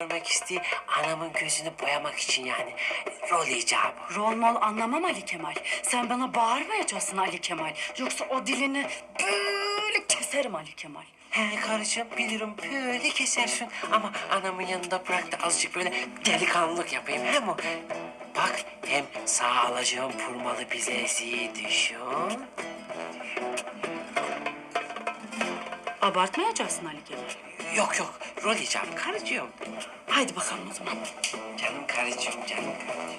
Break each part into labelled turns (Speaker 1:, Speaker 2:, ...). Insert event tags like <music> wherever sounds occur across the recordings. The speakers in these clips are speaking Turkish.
Speaker 1: görmek istiyor. Anamın gözünü boyamak için yani. Rol icabı.
Speaker 2: Rol mol anlamam Ali Kemal. Sen bana bağırmayacaksın Ali Kemal. Yoksa o dilini böyle keserim Ali Kemal.
Speaker 1: He karıcığım bilirim böyle kesersin. Ama anamın yanında bırak da azıcık böyle delikanlılık yapayım. Hem o. Bak hem sağ alacağım purmalı bileziği düşün.
Speaker 2: Abartmayacaksın Ali Kemal.
Speaker 1: Yok yok rol icabı karıcığım.
Speaker 2: Haydi bakalım o zaman.
Speaker 1: Canım karıcığım canım karıcığım.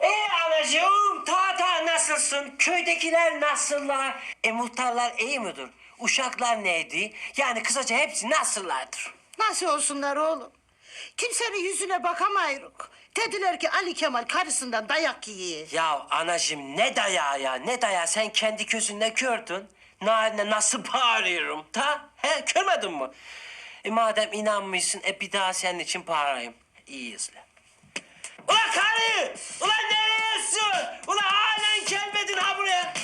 Speaker 1: Ee anacığım ta ta nasılsın? Köydekiler nasıllar? E muhtarlar iyi midir? Uşaklar neydi? Yani kısaca hepsi nasıllardır?
Speaker 3: Nasıl olsunlar oğlum? Kimsenin yüzüne bakamayırız. Dediler ki Ali Kemal karısından dayak yiyor.
Speaker 1: Ya anacığım ne dayağı ya ne dayağı sen kendi gözünle gördün. Naline nasıl bağırıyorum ta? He görmedin mi? E madem inanmışsın e bir daha senin için bağırayım. İyi izle. Ulan karı! Ulan nereyesin? Ulan halen gelmedin ha buraya.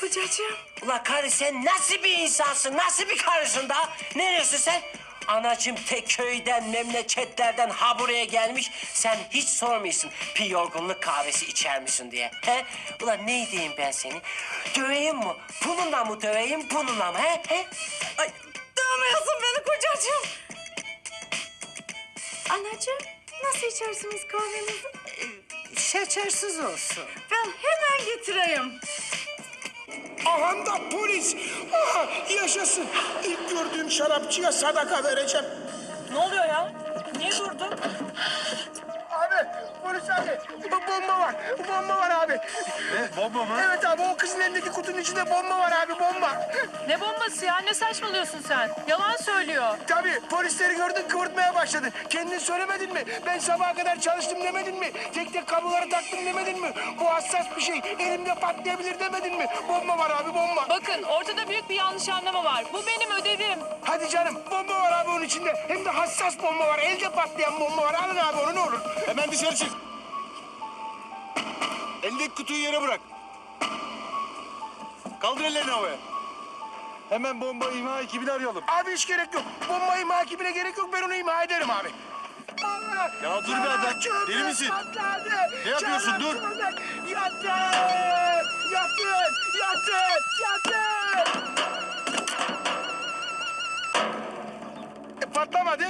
Speaker 2: Kocacığım.
Speaker 1: Ulan karı sen nasıl bir insansın? Nasıl bir karısın da? Neresin sen? Anacım tek köyden, memleketlerden ha buraya gelmiş. Sen hiç sormuyorsun bir yorgunluk kahvesi içer misin diye. He? Ulan ne diyeyim ben seni? Döveyim mi? Bununla mı döveyim, bununla mı? He? He?
Speaker 2: Ay dövmüyorsun beni kocacığım. Anacığım nasıl içersiniz kahvenizi?
Speaker 3: Şekersiz olsun.
Speaker 2: Ben hemen getireyim.
Speaker 4: Aham da polis. Aha, yaşasın. İlk gördüğüm şarapçıya sadaka vereceğim.
Speaker 5: Ne oluyor ya? Niye durdun?
Speaker 4: Abi, polis abi. Bu bomba var. Bu bomba var abi.
Speaker 6: Ne? Bomba mı?
Speaker 4: Evet abi, o kızın elindeki kutunun içinde bomba var abi, bomba.
Speaker 5: Ne bombası ya? Ne saçmalıyorsun sen? Yalan söylüyor.
Speaker 4: Tabii, polisleri gördün kıvırtmaya başladın. Kendin söylemedin mi? Ben sabaha kadar çalıştım demedin mi? Tek tek kabloları taktım demedin mi? Bu hassas bir şey, elimde patlayabilir demedin mi? Bomba var abi, bomba.
Speaker 5: Bakın ortada büyük bir yanlış anlama var. Bu benim ödevim.
Speaker 4: Hadi canım, bomba var abi onun içinde. Hem de hassas bomba var, elde patlayan bomba var. Alın abi onu ne olur.
Speaker 6: Hemen dışarı çık. Elindeki kutuyu yere bırak. Kaldır ellerini havaya. Hemen bomba imha ekibini arayalım.
Speaker 4: Abi hiç gerek yok. Bombayı hakimine gerek yok. Ben onu imha ederim abi.
Speaker 6: Ya dur be adam, deli misin? Ne yapıyorsun? Dur.
Speaker 4: çömlek. Yatın! Yatın! Yatın! Yatın! E, patlamadı.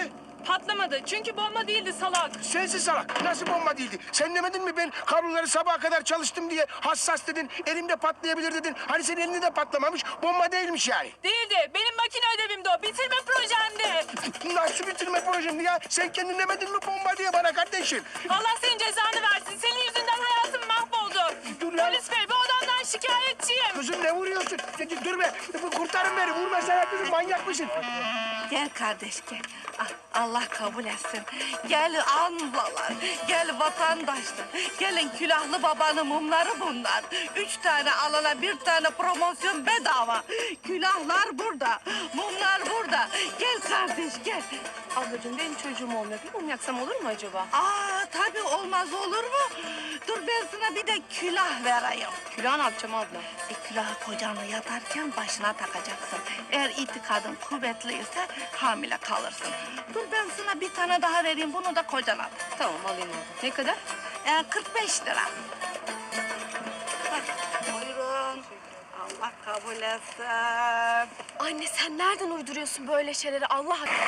Speaker 5: Patlamadı. Çünkü bomba değildi salak.
Speaker 4: Sensin salak. Nasıl bomba değildi? Sen demedin mi ben kabloları sabaha kadar çalıştım diye hassas dedin. Elimde patlayabilir dedin. Hani senin elinde de patlamamış. Bomba değilmiş yani.
Speaker 5: Değildi. Benim makine ödevimdi o. Bitirme projemdi.
Speaker 4: Nasıl bitirme projemdi ya? Sen kendin demedin mi bomba diye bana kardeşim?
Speaker 5: Allah senin cezanı versin. Senin yüzünden hayatım mahvoldu.
Speaker 4: Dur ya.
Speaker 5: Polis bey bu adamdan şikayetçiyim.
Speaker 4: Kızım ne vuruyorsun? Dur be. Kurtarın beni. Vurma sen kızım. Manyak mısın?
Speaker 7: Gel kardeş gel. Ah, Allah kabul etsin. Gel ablalar, gel vatandaşlar. Gelin külahlı babanın mumları bunlar. Üç tane alana bir tane promosyon bedava. Külahlar burada. Gel gel.
Speaker 5: Ablacığım benim çocuğum olmuyor. Bir mum yaksam olur mu acaba?
Speaker 7: Aa tabii olmaz olur mu? Dur ben sana bir de külah vereyim.
Speaker 5: Külah ne yapacağım abla?
Speaker 7: E, külahı kocanla yatarken başına takacaksın. Eğer itikadın kuvvetliyse hamile kalırsın. Dur ben sana bir tane daha vereyim bunu da kocana.
Speaker 5: Tamam alayım abla. Ne kadar?
Speaker 7: E, 45 lira. Etsin.
Speaker 8: Anne sen nereden uyduruyorsun böyle şeyleri Allah aşkına?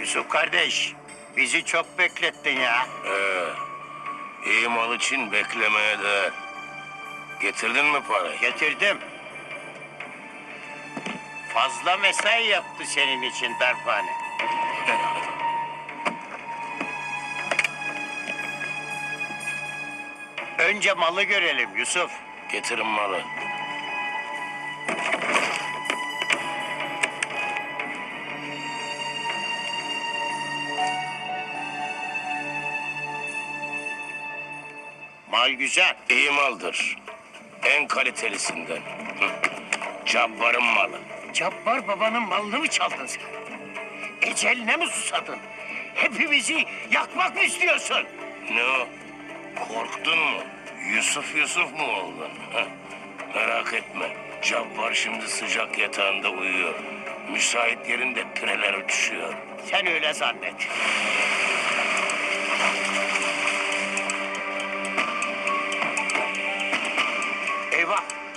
Speaker 9: Yusuf kardeş, bizi çok beklettin ya.
Speaker 10: Ee, iyi mal için beklemeye de getirdin mi parayı?
Speaker 9: Getirdim. Fazla mesai yaptı senin için darphane. <laughs> Önce malı görelim Yusuf.
Speaker 10: Getirin malı.
Speaker 9: Mal güzel.
Speaker 10: İyi maldır. En kalitelisinden. Hı. <laughs> Cabbarın malı.
Speaker 4: Cabbar babanın malını mı çaldın sen? Eceline mi susadın? Hepimizi yakmak mı istiyorsun?
Speaker 10: Ne o? Korktun mu? Yusuf Yusuf mu oldun? ha? Merak etme. Cabbar şimdi sıcak yatağında uyuyor. Müsait yerinde pireler uçuşuyor.
Speaker 4: Sen öyle zannet.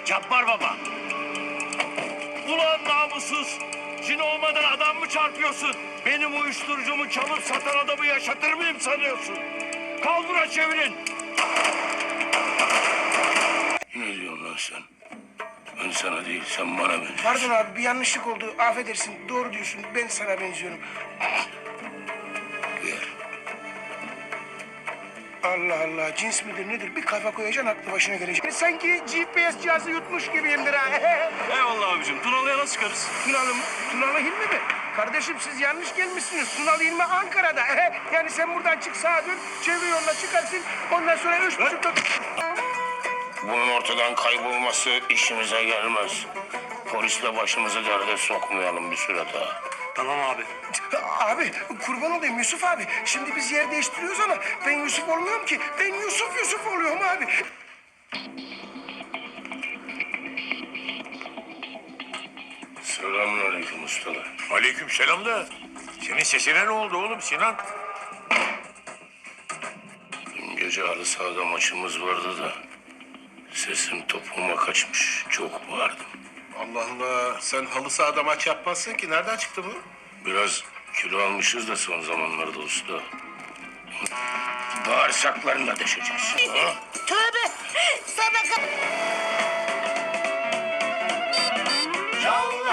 Speaker 10: Cabbar baba!
Speaker 6: Ulan namussuz! Cin olmadan adam mı çarpıyorsun? Benim uyuşturucumu çalıp satan adamı yaşatır mıyım sanıyorsun? Kaldıra çevirin!
Speaker 10: Ne diyorsun lan sen? Ben sana değil, sen bana benziyorsun.
Speaker 4: Pardon abi bir yanlışlık oldu. Affedersin. Doğru diyorsun. Ben sana benziyorum. Allah Allah cins midir nedir? Bir kafa koyacaksın aklı başına gelecek. Sanki GPS cihazı yutmuş gibiyimdir ha. <laughs>
Speaker 6: Eyvallah abicim. Tunalı'ya nasıl çıkarız?
Speaker 4: Tunalı mı? Tunalı Hilmi mi? Kardeşim siz yanlış gelmişsiniz. Tunalı Hilmi Ankara'da. <laughs> yani sen buradan çık sağa dön. Çevre yoluna çıkarsın. Ondan sonra üç buçukta...
Speaker 10: Bunun ortadan kaybolması işimize gelmez. Polisle başımızı derde sokmayalım bir süre daha.
Speaker 6: Tamam abi. <laughs>
Speaker 4: Abi kurban olayım Yusuf abi. Şimdi biz yer değiştiriyoruz ama ben Yusuf olmuyorum ki. Ben Yusuf Yusuf oluyorum abi.
Speaker 10: Selamun aleyküm ustalar.
Speaker 6: Aleyküm selam da. Senin sesine ne oldu oğlum Sinan?
Speaker 10: Dün gece halı sahada maçımız vardı da... ...sesim topuma kaçmış. Çok bağırdım.
Speaker 6: Allah Allah. Sen halı sahada maç yapmazsın ki. Nereden çıktı bu?
Speaker 10: Biraz kilo almışız da son zamanlarda usta. Bağırsaklarını da deşeceğiz.
Speaker 3: Tövbe! Sana ka-